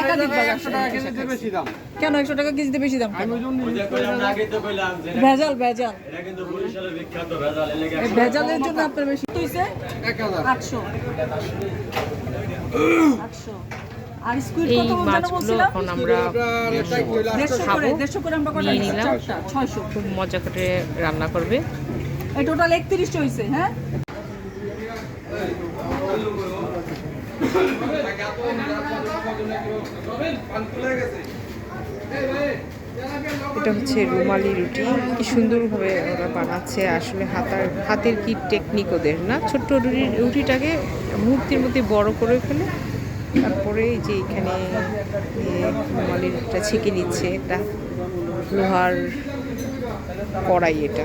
একাধিক কেন একশো টাকা কেজিতে বেশি দাম। ভেজাল ভেজাল। ভেজালের জন্য আপনার বেশি আটশো। আটশো। আর স্কুইড কত কত বলছিলাম? এখন আমরা আপনার ষাট হইলে দেড়শো খাব। করে দেড়শো করে আমরা নিলাম। খুব মজা করে রান্না করবে। এই টোটাল একত্রিশটা হয়েছে হ্যাঁ? এটা হচ্ছে রুমালি রুটি। কি সুন্দরভাবে ওরা বানাচ্ছে। আসলে হাতার হাতের কি টেকনিক ওদের, না? ছোট্ট রুটি রুটিটাকে মুহূর্তের মধ্যে বড় করে ফেলে, তারপরে যে এখানে রুমালি রুটিটা ছেঁকে নিচ্ছে। এটা লোহার কড়াই এটা।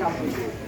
দেয়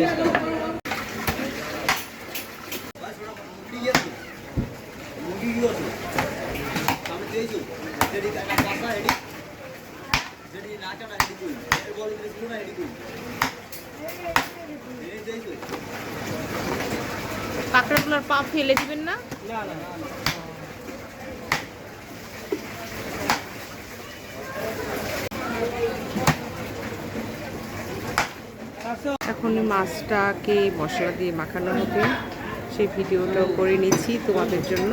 Yeah, look at that. কাঁকড়াগুলোর পা ফেলে দিবেন না। এখন মাছটাকে মশলা দিয়ে মাখানো হবে। সেই ভিডিওটাও করে নিচ্ছি তোমাদের জন্য।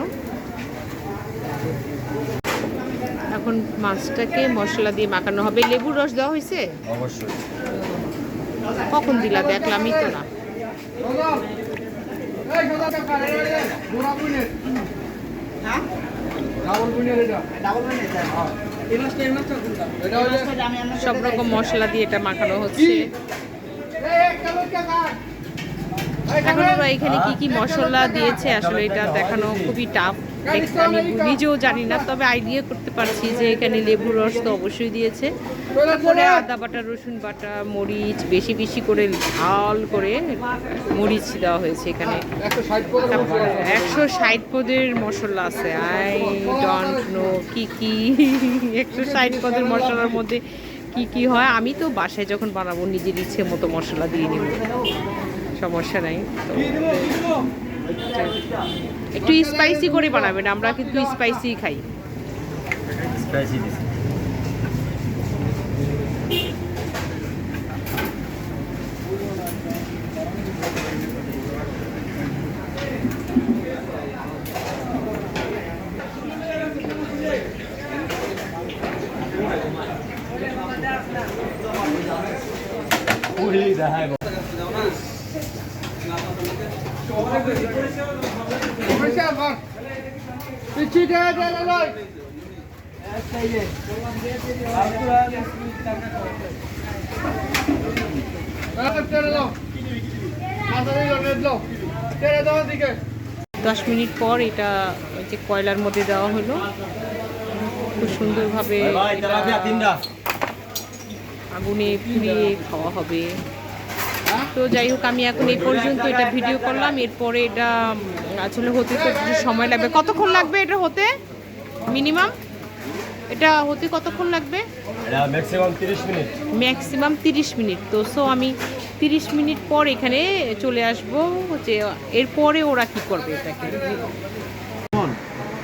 এখন মাছটাকে মশলা দিয়ে মাখানো হবে। লেবুর রস দেওয়া হয়েছে? অবশ্যই। কখন দিলা? দেখলামই তো না। সব রকম মশলা দিয়ে এটা মাখানো হচ্ছে। এখন এখানে কি কি মশলা দিয়েছে? আসলে এটা দেখানো খুবই টাফ আমি নিজেও জানি না, তবে আইডিয়া করতে পারছি যে এখানে লেবু রস তো অবশ্যই দিয়েছে। তারপরে আদা বাটা, রসুন বাটা, মরিচ, বেশি বেশি করে ঝাল করে মরিচ দেওয়া হয়েছে এখানে। একশো ষাট পদের মশলা আছে। আই ডোন্ট নো কি কি। একশো ষাট পদের মশলার মধ্যে কি কি হয়, আমি তো বাসায় যখন বানাবো নিজের ইচ্ছে মতো মশলা দিয়ে নিব। সমস্যা নাই, তো একটু স্পাইসি করে বানাবেন আমরা কিন্তু স্পাইসি খাই। পিছি দশ মিনিট পর এটা যে কয়লার মধ্যে দেওয়া হলো। খুব সুন্দরভাবে আগুনে পুড়িয়ে খাওয়া হবে। তো যাই হোক আমি এখন এই পর্যন্ত এটা ভিডিও করলাম। এরপরে এটা আসলে হতে তো কিছু সময় লাগবে। কতক্ষণ লাগবে এটা হতে? মিনিমাম এটা হতে কতক্ষণ লাগবে? ম্যাক্সিমাম তিরিশ মিনিট ম্যাক্সিমাম তিরিশ মিনিট তো সো আমি তিরিশ মিনিট পর এখানে চলে আসব। যে এরপরে ওরা কি করবে এটাকে?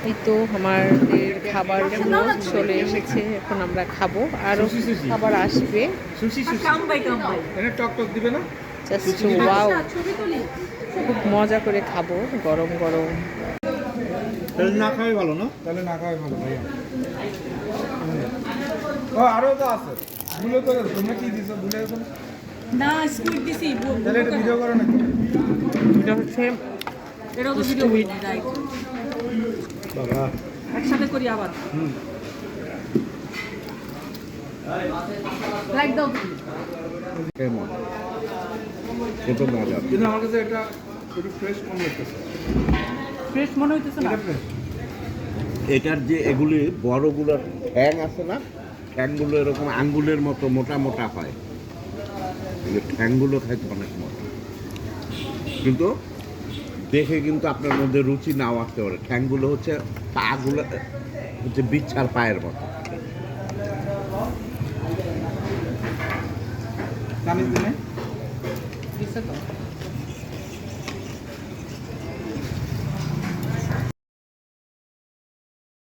এই তো আমাদের খাবারগুলো চলে এসেছে এখন আমরা খাব। আরও খাবার আসবে। কামবাই কামবাই এনে টক টক দিবে না? জাস্ট ওয়াও খুব মজা করে খাব গরম গরম। তাহলে না খাওয়াই ভালো না? তাহলে না খাওয়াই ভালো ভাইয়া। ও আরও তো আছে। ভুলে তো তোমরা কি দিছো ভুলে গেছো? না? স্কুইড দিছি তাহলে এটা ভিডিও করো না এটা হচ্ছে এটাও তো ভিডিও রাইট একসাথে করি আবার। কিন্তু আমার কাছে এটা একটু ফ্রেশ লাগতেছে ফ্রেশ মনে না। এটা এটার যে এগুলি বড়গুলোর ঠ্যাং আছে না, ঠ্যাংগুলো এরকম আঙ্গুলের মতো মোটা মোটা হয়। ঠ্যাংগুলো খাইতে অনেক মজা। কিন্তু দেখে কিন্তু আপনার মধ্যে রুচি নাও আসতে পারে। ঠ্যাংগুলো হচ্ছে পাগুলো হচ্ছে বিচ্ছার পায়ের মতো। দিনে